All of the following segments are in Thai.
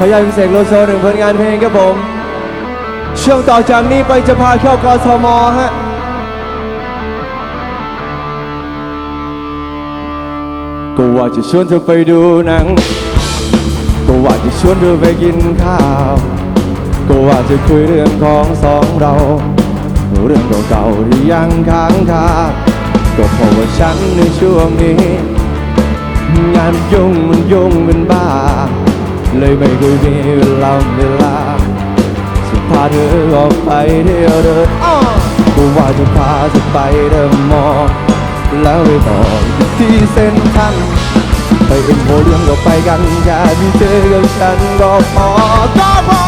ขออนุญาพิเศษโลโซหนึ่งผลงานเพลงครับผม ช่วงต่อจากนี้ไปจะพาเข้ากทมฮะก็ว่าจะชวนเธอไปดูหนัง ก็ว่าจะชวนเธอไปกินข้าว ก็ว่าจะคุยเรื่องของสองเรา เรื่องเก่าๆที่ยังค้างคาก็เพราะว่าฉันในช่วงนี้ งานยุ่งมันยุ่งเป็นบ้า เลยไม่เคยมีเวลาเวลาจะพาเธอออกไปเที่ยวเดินก็ว่าจะพาเธอไปเดินมอลล์แล้วไปต่อที่เส้นทรันไปเอ็นโพเรียมก็ไปกันแค่ที่เจอกับฉันก็พอก็พอ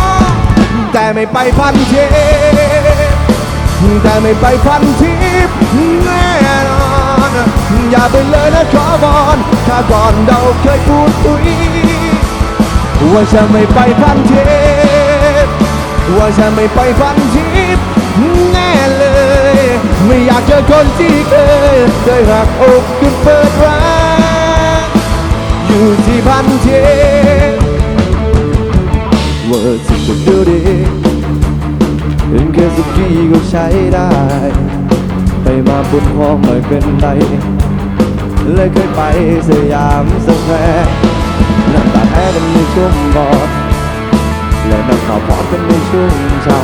แต่ไม่ไปพันเทปแต่ไม่ไปพันทิพแน่นอน อย่าไปเลยนะขอบอนข้าก่อนเราเคยพูดคุย ว่าฉันไม่ไปพันทิพย์ว่าฉันไม่ไปพันทิพย์แน่เลย ไม่อยากเจอคนที่เคยเคยหักอกขึ้นเปิดร้านอยู่ที่พันทิพย์ว่าสิ่งจะดูดีเป็นแค่สุกี้ก็ใช้ได้ ไปมาบนห้องไม่เป็นไรเลยเคยไปสยามสแควร์ นั่ากแอร์กันในช่วงบอดและนั่งข่าพอดกันในช่วงช่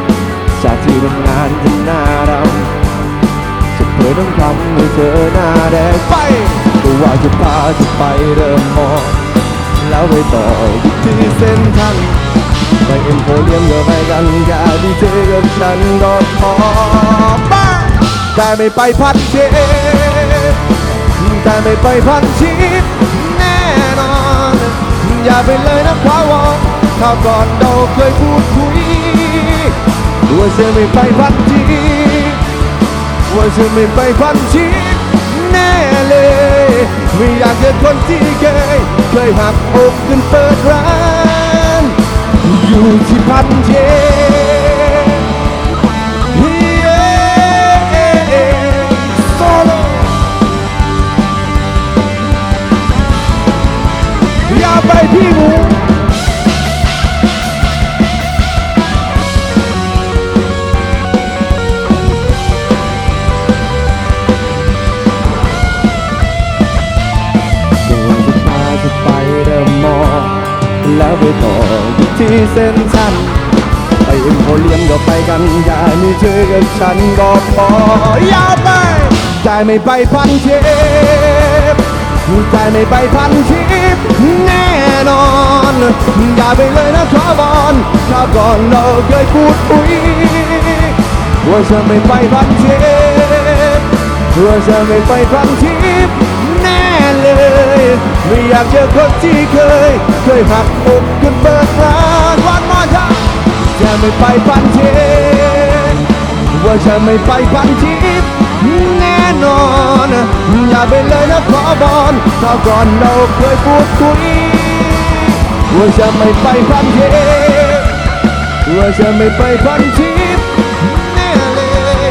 ำจากที่ทำงานจนหน้าดำจะเผยต้องทำให้เธอหน้าแดงไปก็ว่าจะพาเธอไปเริ่มมองแล้วไปต่อที่เส้นทางไปเอ็มโพเรียมก็ไปกันแค่ที่เจกับฉันก็พอบ้าแต่ไม่ไปพันเชฟแต่ไม่ไปพันชิปแน่นอน อย่าไปเลยนะควาวอนข้าวก่อนเราเคยพูดคุยว่าจะไม่ไปพันชิปว่าจะไม่ไปพันชิปแน่เลย ไม่อยากเจอคนที่เคยเคยหักอกจนเปิดร้าน อยู่ที่พันเท อย่าไปที่หมูตัวจะไปเดิมมอแล้วไปต่อที่เส้นชันไปเอ็มโพเลียมก็ไปกัน อย่ามีเธอกับฉันก็พออย่าไปใจไม่ไปพันเทปใจไม่ไปพันทิป แน่นอนอย่าไปเลยนะขอบอนข้าวก่อนเราเคยพูดคุยว่าจะไม่ไปพันเทปว่าจะไม่ไปพันทิปแน่เลย ไม่อยากเจอคนที่เคย เคยหักอกกันเบิดร้านวันมอทาจะไม่ไปพันเทปว่าจะไม่ไปพันทิปแน่นอน อย่าไปเลยนะขอบอลถ้าก่อนเราเคยพูดคุยว่าจะไม่ไปพันเทว่าจะไม่ไปพันทิปแน่เลย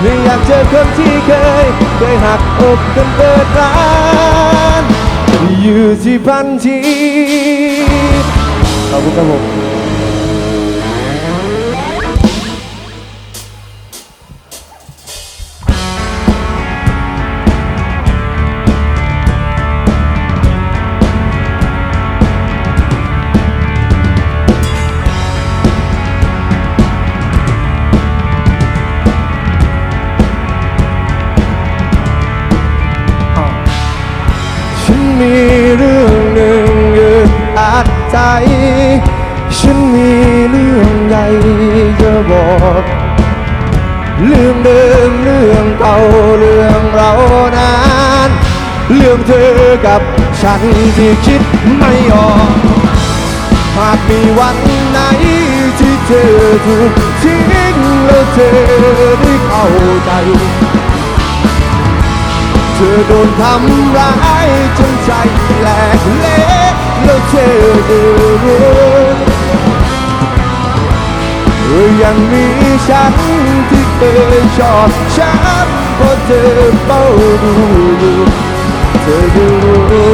ไม่อยากเจอคนที่เคย เคยหักอกกันเปิดร้านอยู่ที่พันทีขอบคุณครับผม บอกเรื่องเดิมเรื่องเก่าเรื่องเรานานเรื่องเธอกับฉันที่คิดไม่ออกหากมีวันไหนที่เธอถูกทิ้งแล้วเธอได้เข้าใจเธอโดนทำร้ายจนใจแหลกเละแล้วเธอจะรู้ ออยังมีฉันที่เคยชอบฉันเพราะเธอเฝ้าดูอยู่เธอจะรู้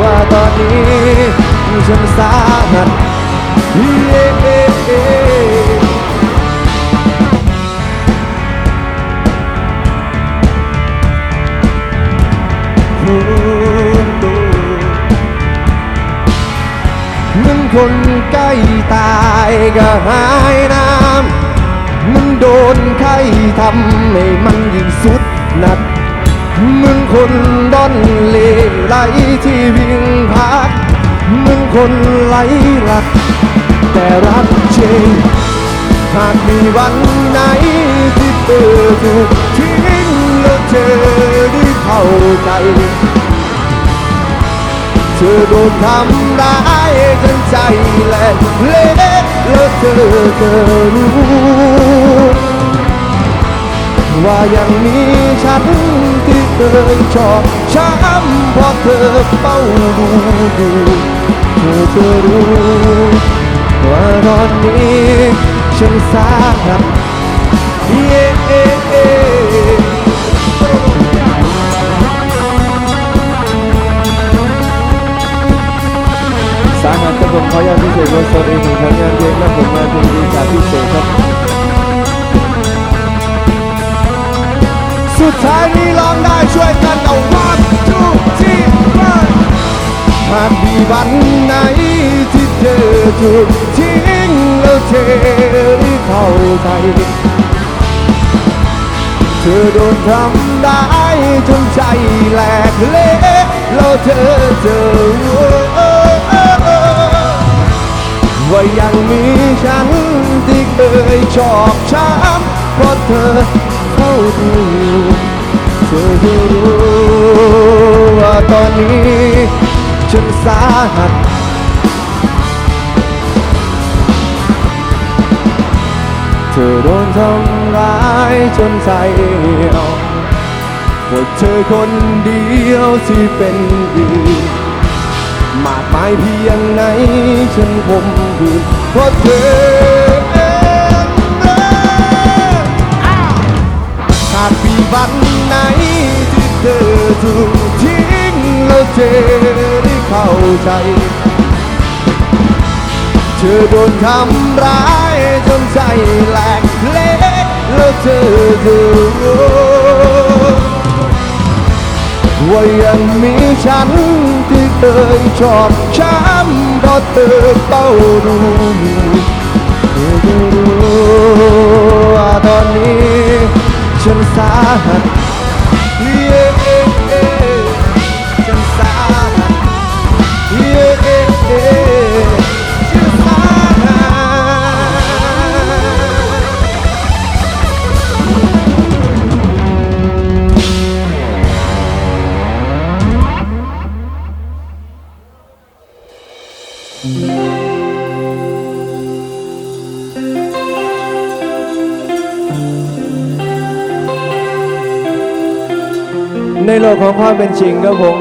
ว่าตอนนี้ฉันสาหัส ตายก็หายน้ำมันโดนไข้ทำให้มันยิ่งสุดหนักมือนคนดอนเลไหลที่วิ่งพักมือนคนไหลหลัก แต่รักเชงหากมีวันไหนที่เธอถูกทิ้งแล้วเธอได้เข้าใจ เธอโดนทำร้ายจนใจแหลกเละแล้วเธอเธอรู้ว่ายังมีฉันที่เคยชอบช้ำเพราะเธอเฝ้าดูอยู่เธอจะรู้ว่าตอนนี้ฉันสาหัสเผมขออนุญาพิเศษวันสดอีกหนึ่งผลงานเพลงและผลงานเพลงดีจากพิเศษครับ สุดท้ายนี้ร้องได้ช่วยกันเอา one two three four หากมีวันไหนที่เธอถูกทิ้งแล้วเธอได้เข้าใจเธอโดนทำร้จนใจแหลกเละแล้วเธอเจอ ว่ายังมีฉันที่เคยชอบช้ำเพราะเธอเข้าดูเธอจะรู้ว่าตอนนี้ฉันสาหัสเธอโดนทำร้ายจนใจเหี่ยวหมดเธอคนเดียวที่เป็นดี มากมายเพียงไหนฉันคมคืนเพราะเธอเองหากมีวันไหนที่เธอถูกทิ้งแล้วเธอได้เข้าใจ เธอโดนทำร้ายจนใจแหลกเละแล้วเธอจะรู้ว่ายังมีฉัน ยชอบช้ำเพราะเธอเฝ้าดูเธอจะรู้ว่าตอนนี้ฉันสาหัส ความเป็นจริงครับผม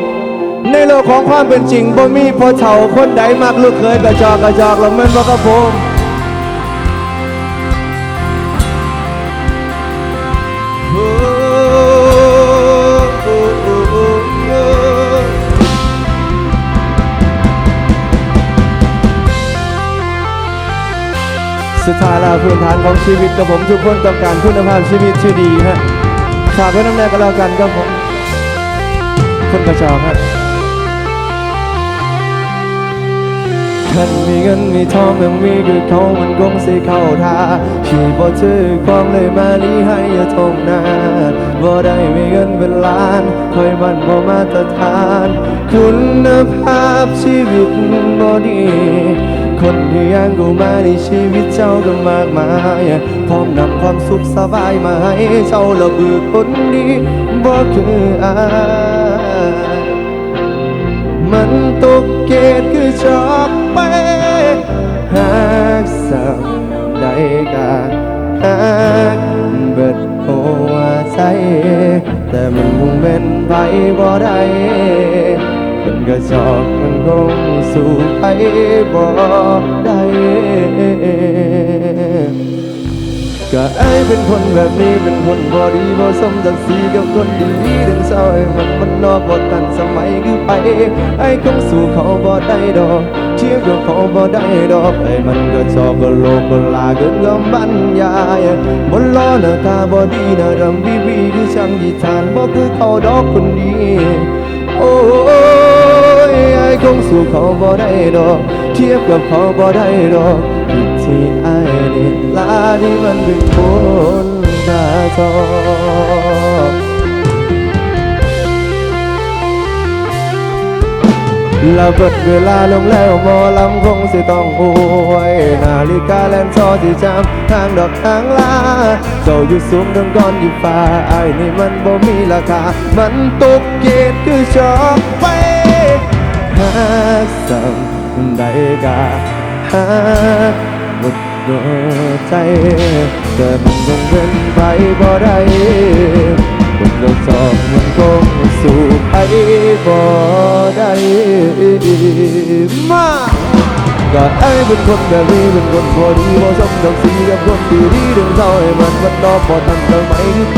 ในโลกของความเป็นจริงบ่มีพอเฒ่าคนใดมักลูกเคยกระจอกกระจอกแล้วแมันบ่ครับผมสุดท้ายแล้วพื้นฐานของชีวิตกับผมทุกคนต้องการคุณภาพชีวิตที่ดีฮะฝากไว้น้ำแน่ก็แล้วกันครับผม คนกระจอกฮะคันมีเงินมีทองยังมีคือเขามันคงสิเข้าท่าชีบ่ถือของเลยมาลีให้อย่าทงนาบ่ได้มีเงินเป็นล้านคอยมันบ่มาตรฐาน คุณภาพชีวิตบ่ดีคนที่ยังกูมาในชีวิตเจ้าก็มากมายพร้อมนำความสุขสบายมาให้เจ้าและบือคนดีบ่คืออาย มันตกเกตคือจอกไป หากสักใดกาหากเบิดหัวใจแต่มันคงเป็นไปบ่ได้คนกระจอกมันคงสู่ไปบ่ได้ ก็ไอเป็นคนแบบนี้เป็นคนบอดีบ่สมศักดิ์ศรีกับคนดีถึงเศร้าให้มันมันนอกบ่ทันสมัยคือไปไอ้คงสู้เขาบ่ได้ดอกเทียบกับเขาบ่ได้ดอกไอ้มันก็ชอบก็โลกก็ลาเกินคำบรรยายบนล้อหน้าตาบ่ดีหน้ารำบีบีคือช่างดีทานบ่คือเขาดอกคนดีโอ้ยไอ้คงสู้เขาบ่ได้ดอกเทียบกับเขาบ่ได้ดอกที่ไอ้นี่ ลาที่มันเป็นคนตาทองแล้เบิดเวลาลงแล้วมอลำคงสิต้องอวยนาฬิกาแลนซอที่จำทางดอกทางลาเจ้าอยู่สูงดังก้อนอยู่ฟ้าไอ้นี่มันบ่มีราคา มันตกเกตคือชอกไปหาสัมใดกาหาหม ดหัวใจเกิดมันคงเป็นไปบ่ได้คนเราสองมันคงสู่ไปบ่ได้มาก็ไอ้เป็นคนแบบนี้เป็นคนพอดีพอสมกับสีกับคนดีดีดึงเท่าให้มันมันนอกพอทันเธอไม่ไป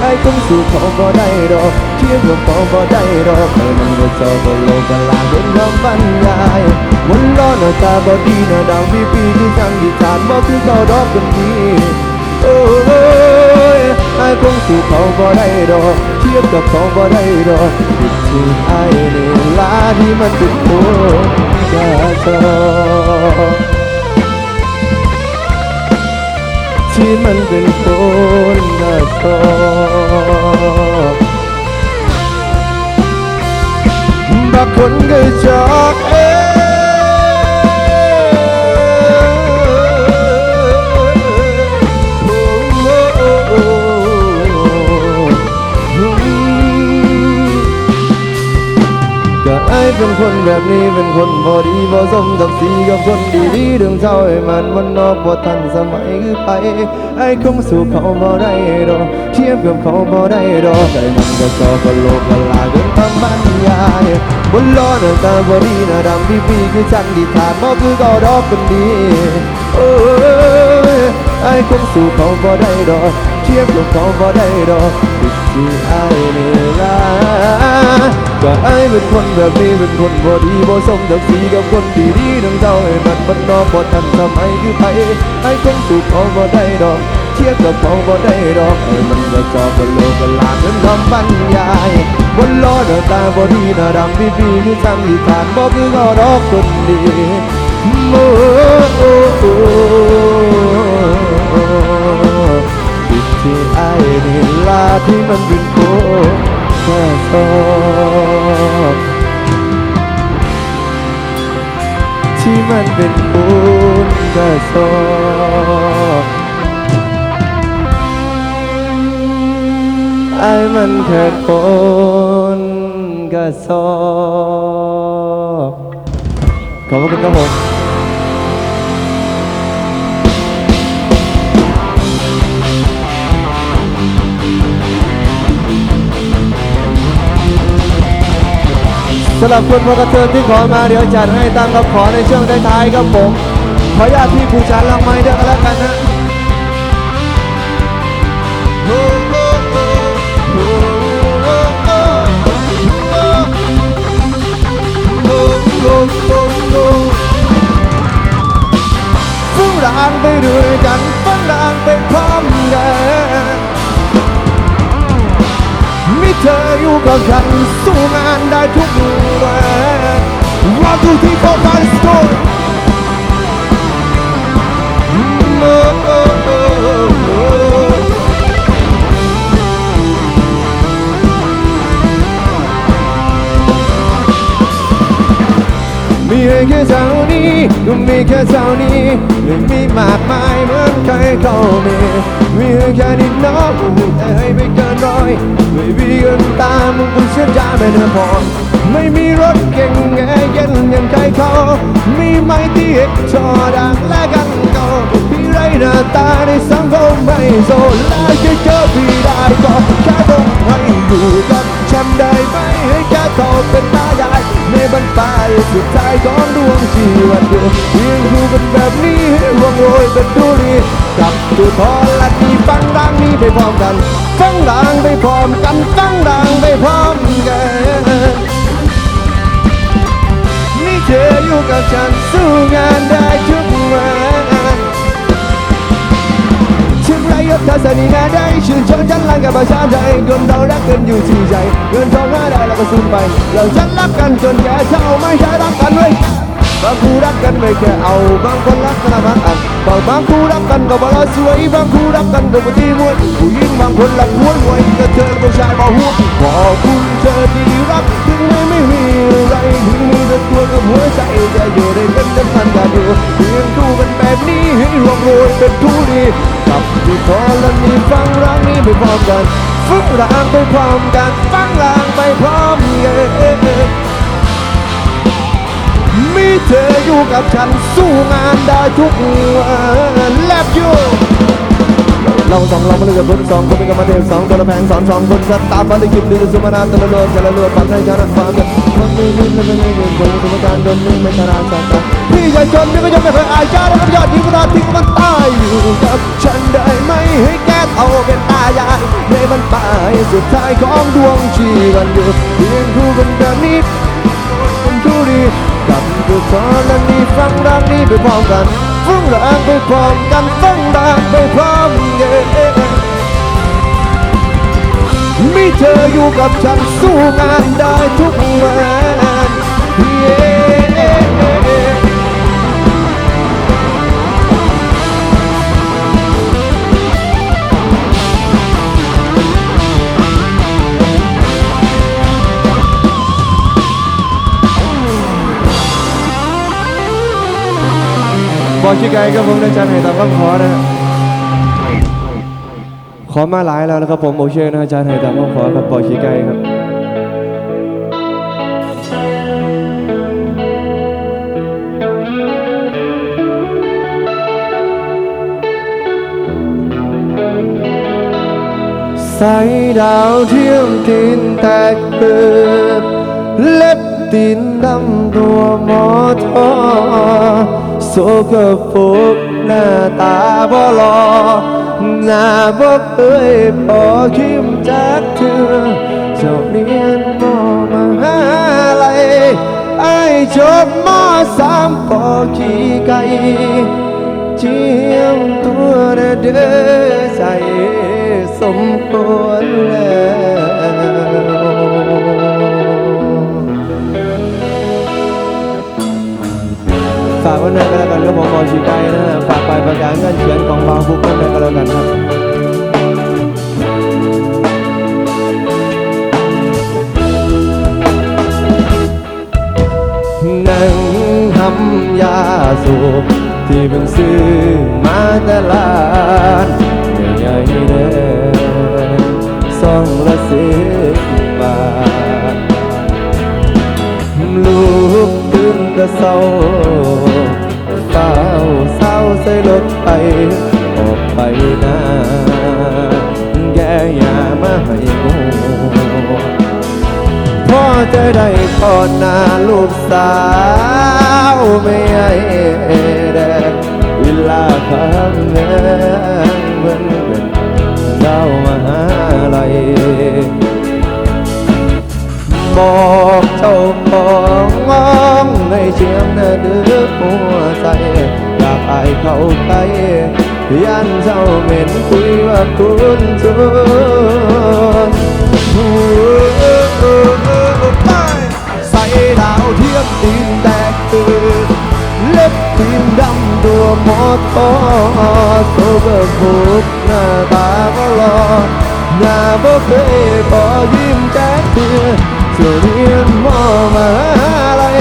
ไอ้คงสู่เขาบ่ได้ดอก เทียบกับเขาบ่ได้ดอกไอ้มันก็ชอบโลกกันลางเป็นคำบรรยายวันล้อหน้าตาบ่ดีหน้าดำปีปีคือช่างดีทานบ่คือเขาดอกคนดีโอ้ยไอ้คงสู่เขาบ่ได้ดอกเทียบกับเขาบ่ได้ดอกผิดที่ไอ้นี่ลาที่มันเป็นคนกาตอที่มันเป็นคนกาตอบางคนก็จอกเองก็ไอ้เป็นคนแบบนี้เป็นคนพอดีพอสมกับสีกับคนดีดีๆเรื่องเท่าให้มันมันนอกว่าทันสมัยคือไป ไอ้คงสู่เขาบ่ได้ดอกเทียบกับเขาบ่ได้ดอกไอ้มันก็ชอบก็โลกก็ลาเกินคำบรรยาย บนล้อน้าตาบ่ดีนาดำพี่พี่คือช่งดีทานบ่คือเขาดอกคนดีโอ้ยไอ้คงสู่เขาบ่ได้ดอกเทียบกับเขาบ่ได้ดอกผิดที่ไอ้นี่ล่ะก็ไอ้เป็นคนแบบนี้เป็นคนบ่ดีบ่สมกับสีกับคนดีดีๆทั้งเท่าให้มันมันนอกบ่ทันสมัยคือไปไอ้คงสู่เขาบ่ได้ดอก เทียกับเขาบ่ได้ดอกไอ้มันก็จอบกันโลกกันลาเป็นคำบรรยายบนล้อหน้าตาบ่ดีหน้าดำพี่พี่คือซ้ำที่ทานบ่คือเขาดอกคนดีโอ้โอ้โอ้ผิที่ไอ้นี่ลาที่มันเป็นโคแค่สอบที่มันเป็นคนกระสอบ ไอ้มันแค่คนกระสอบขอบคุณครับผมสำหรับคนพกระเทินที่ขอมาเดี๋ยวจัดให้ตามคำขอในช่วงท้ายๆครับผม ขออนุญาตพี่ผู้ชานลังไม้ด้วยกันแล้วกันนะ ออยู่กับฉันสู้งานได้ทุกวัน One two three four five score โแค่เท่านี้ก็มีแค่เท่านี้ไม่มีมากมายเหมือนใครเขามีมีแค่นิดน้อยแต่ให้ไม่เกินร้อยไม่มีเงินตามมึงกูเชื่อใจไม่เนื้อพอไม่มีรถเก่งแง่เย็นอย่างใครเขามีไม้ที่เอกชอดังและกันเก่าพี่ไรหน้าตาในสังคมไม่โซและแค่เจอพี่ได้ก็แค่ต้องให้อยู่กับ ฉันได้ไหมให้แค่เขาเป็นตายายในบรรปลายสุดท้ายของดวงชีวิตเดียวเพียงอยู่กันแบบนี้ให้ร่วงโรยเป็นดุรีกับจุดทอและที่ฟังดังนี้ไปพร้อมกันฟังดังไปพร้อมกันฟังดังไปพร้อมกันมีเธออยู่กับฉันสู้งานได้ทุก วันชื่อไรยศทัศนีงานได้ชื่นชมฉันรักกับประชาชนคนเรารักกันอยู่ที่ใจเงินทองหาได้เราก็สูญไป เราฉันรักกันจนแก่เท่าไม่ใช่รักกันเว้ย บางคู่รักกันไม่แค่เอาบางคนรักกันมาอันบางบางคู่รักกันก็บลาสวยบางคู่รักกันก็บ่ดีมวยผู้หญิงบางคนรักมวยมวยก็เธอผู้ชายบ่หัวขอบคุณเธอที่รักถึงไม่ไม่มีอะไรถึงมีแต่ตัวกับหัวใจจะอยู่ได้เป็นกันมันกันอยู่เพียงดูกันแบบนี้ให้ร่วมรยเป็นทุลีกับที่พอและมีฟังรักนี้ไปพร้อมกันฟังรางไปพร้อมกันฟังรางไปพร้อมกัน เธออยู่กับฉันสู้งานได้ทุกวันแลบอยู่เราสองเรามาเลือกคนสองคนเป็นกรรมเทพสองคนละแพงสอนสองคนสตาร์บัตรกิจดื้อสุมานาตะโลดจะละลือดปันให้ชนะฟังกันคนไม่ลืมและไม่ลืมคนสมการโดนนิ่งไม่ชนะสักการพี่ใหญ่จนพี่ก็ยังไม่เคยอายชาแล้วก็ยอดยิ่งนาทิ้งมันตายอยู่กับฉันได้ไหมให้แก้เอาเป็นตายายในบรรปลายสุดท้ายของดวงชีวันอยู่เพียงคู่กันแบบนี้คนทุรี กับตัวสอนและนี่ฟังรักนี้ไปพร้อมกันฟังรักไปพร้อมกันฟังรักไปพร้อมกันมีเธออยู่กับฉันสู้งานได้ทุกวันเบอกชิไกครับผมได้จันให้ตามคำขอนะขอมาหลายแล้วนะครับผมโอเช่นะอาจารย์ให้ตามคำขอครับบอกชิไกครับสายดาวเทียมตีนแตกเปิดเล็บตีนดำตัวหมอทอ โซกปรกหน้าตาบ่หลอหน้าบ่เคยพอคิมจากเธอเจ้าเรียนบ่มาหาอะไรไอ้จบมอสามปอขี่ไก่เจียมตัวเด้อเด้อใจสมควรแล้ว ฝากไว้หน่อยก็แล้วกันครับผมบอชีไกนะฮะฝากไปประกาศเงื่อนเขียนของบางฟุกกันด้วยก็แล้วกันครับนั่งทำยาสูบที่เพิ่งซื้อมาแต่ลานใหญ่ๆเด้อสองละสิบบาทลูกตื่นแต่เศร้า เฝ้าเศร้าใส่รถไป ออกไปนาแกอย่ามาให้งูพ่อจะได้พอหน้าลูกสาวไม่ให้แดงเวลาครั้งเงินเหมือนเป็นดาวมหาลัยบอก เชียงเนื้อดื้อหัวใจอยากอายเข้าใกล้ยันเจ้าเหม็นคุยว่าคุณชวนใส่ดาวเทียมตีนแตกตื่นเล็บตีนดำตัวหมอทอโซเบอร์บุกหน้าตาก็รอหน้าบ่เคยพอยิ้มแจ๊กเธอจะเรียนมอมาอะ ไร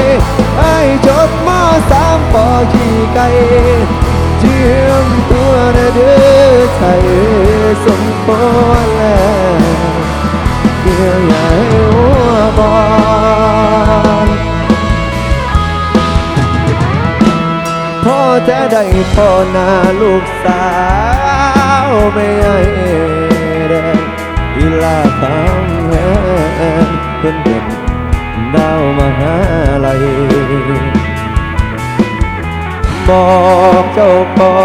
ไอ้จบมอสามปอขี่ไก่เจียมตัวนะเด้อใจสมพรแล้วเกี่ยวใหญ่หัวบอลพ่อจะได้พ่อนาลูกสาวไม่ให้ บอกเจ้าขอ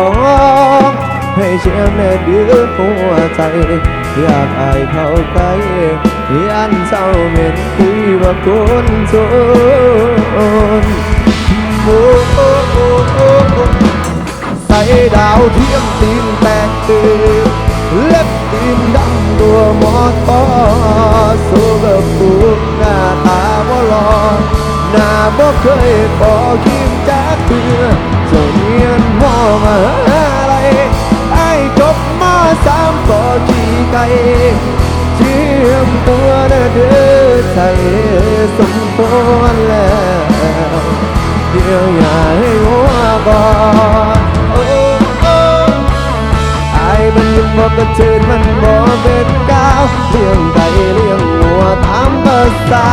งให้เชื่อแม่เดือหัวใจ อยากอายเข้าใกล้ยันเศร้าเหม็นคุยว่าคนโซนบโอ้โอ้โอ้โอ้โอ้ใส่ดาวเทียมตีนแตกตื่นเล็บตีนดำตัวหมอทอสู้กับปูหน้าตาบ่หลอหน้าบ่เคย ใจสมควรแล้วเดี๋ยวอย่าให้หัวบอนโอ้ไอ้มันยังบอกกระชืนมันบอกเป็นก้าวเลี้ยงไก่เลี้ยงหัวตามภาษา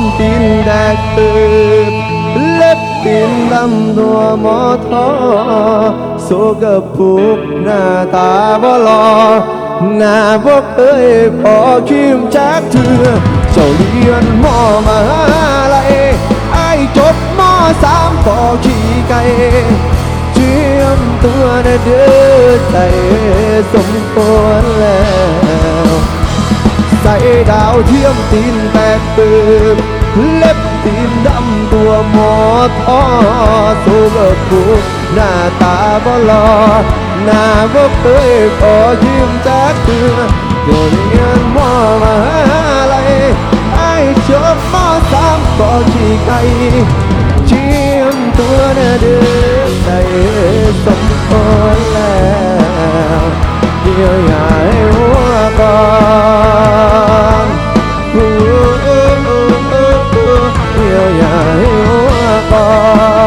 าวเทียมตีนแดกตื่นเล็บตีนดำตัวหมอทอโซกับผูกหน้าตาบ่หลอหน้าบ่เคยพอคิมจากเธอเจ้าเรียนมอมาอะไรไอ้จบมอสามพอขี่ไก่เจียมตัวนเด้อใจสมควรแล้ว ใส่ดาวเทียมตีนแตกตื่นเล็บตีนดำตัวหมอทอสูงเอกูหน้าตาบ่หลอหน้าบ่เคยขอยิ้มจากเธอจนเงินมอมาอะไรไอ้จบมอสามก็ขี้ไก่เชีมตัวเนื้อเดิอดใส่สมควรแล้วเดี๋ยวอย่าให้หัวก่อน よやよば